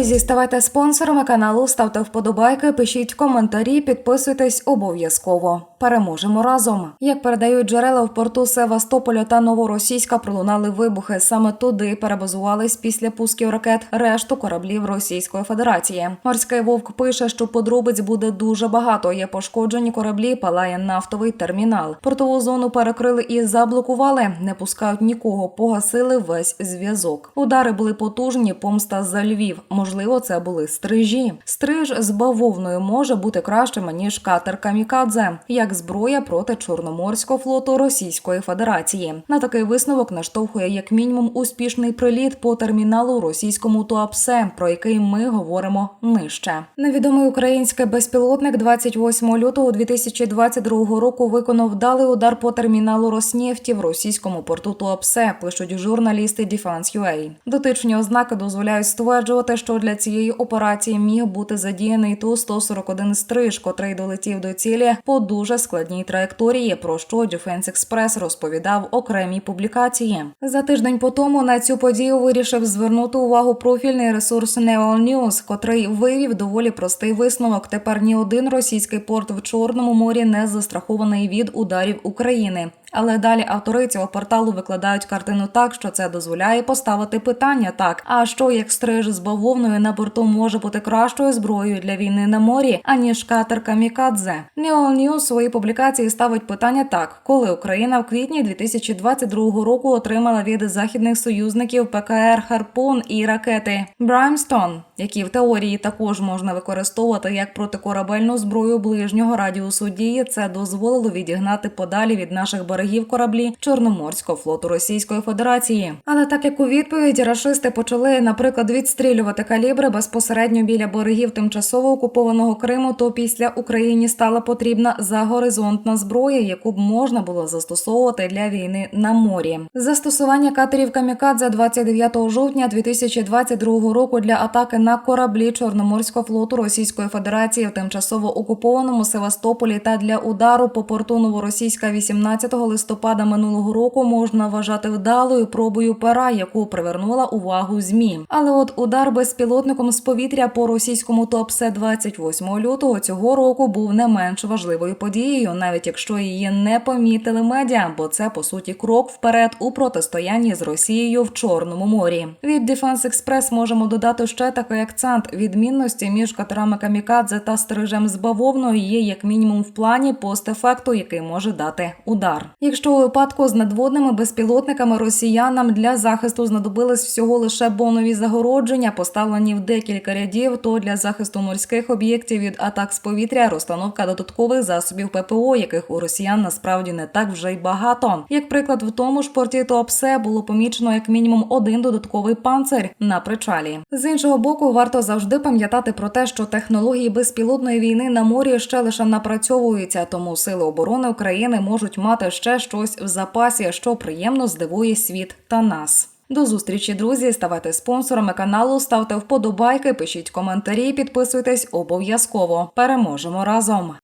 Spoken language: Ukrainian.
Друзі, ставайте спонсорами каналу, ставте вподобайки, пишіть коментарі, підписуйтесь обов'язково. Переможемо разом. Як передають джерела в порту Севастополя та Новоросійська, пролунали вибухи. Саме туди перебазувались після пусків ракет решту кораблів Російської Федерації. Морський вовк пише, що подробиць буде дуже багато. Є пошкоджені кораблі, палає нафтовий термінал. Портову зону перекрили і заблокували. Не пускають нікого, погасили весь зв'язок. Удари були потужні. Помста за Львів. Можливо, це були стрижі. Стриж з бавовною може бути кращим ніж катер Камікадзе, як зброя проти Чорноморського флоту Російської Федерації. На такий висновок наштовхує як мінімум успішний приліт по терміналу російському Туапсе, про який ми говоримо нижче. Невідомий український безпілотник 28 лютого 2022 року виконав вдалий удар по терміналу Роснефті в російському порту Туапсе. Пишуть журналісти Defense.ua. Дотичні ознаки дозволяють стверджувати, що для цієї операції міг бути задіяний ту 141 стриж, котрий долетів до цілі по дуже складній траєкторії. Про що Defense Express розповідав окремій публікації. За тиждень по тому на цю подію вирішив звернути увагу профільний ресурс Neol News, котрий вивів доволі простий висновок. Тепер ні один російський порт в Чорному морі не застрахований від ударів України. Але далі автори цього порталу викладають картину так, що це дозволяє поставити питання так: а що як стриж з бавовною на борту може бути кращою зброєю для війни на морі, аніж катер Камікадзе? Neol News у своїй публікації ставить питання так: коли Україна в квітні 2022 року отримала від західних союзників ПКР Харпун і ракети Брамстон, які в теорії також можна використовувати як протикорабельну зброю ближнього радіусу дії, це дозволило відігнати подалі від наших берегів кораблі Чорноморського флоту Російської Федерації. Але так як у відповідь рашисти почали, наприклад, відстрілювати калібри безпосередньо біля берегів тимчасово окупованого Криму, то після Україні стала потрібна загоризонтна зброя, яку б можна було застосовувати для війни на морі. Застосування катерів Камікадзе 29 жовтня 2022 року для атаки на кораблі Чорноморського флоту Російської Федерації в тимчасово окупованому Севастополі та для удару по порту Новоросійська 18 листопада минулого року можна вважати вдалою пробою пера, яку привернула увагу змі. Але от удар безпілотником з повітря по російському Туапсе 28 лютого цього року був не менш важливою подією, навіть якщо її не помітили медіа, бо це по суті крок вперед у протистоянні з Росією в Чорному морі. Від Defense Express можемо додати ще такий акцент: відмінності між катерами Камікадзе та стрижем з бавовною є як мінімум в плані постефекту, який може дати удар. Якщо у випадку з надводними безпілотниками росіянам для захисту знадобились всього лише бонові загородження, поставлені в декілька рядів, то для захисту морських об'єктів від атак з повітря розстановка додаткових засобів ППО, яких у росіян насправді не так вже й багато. Як приклад, в тому ж порті Туапсе було помічено як мінімум один додатковий панцир на причалі. З іншого боку, варто завжди пам'ятати про те, що технології безпілотної війни на морі ще лише напрацьовуються, тому сили оборони України можуть мати ще щось в запасі, що приємно здивує світ та нас. До зустрічі, друзі. Ставайте спонсорами каналу, ставте вподобайки, пишіть коментарі, підписуйтесь обов'язково. Переможемо разом.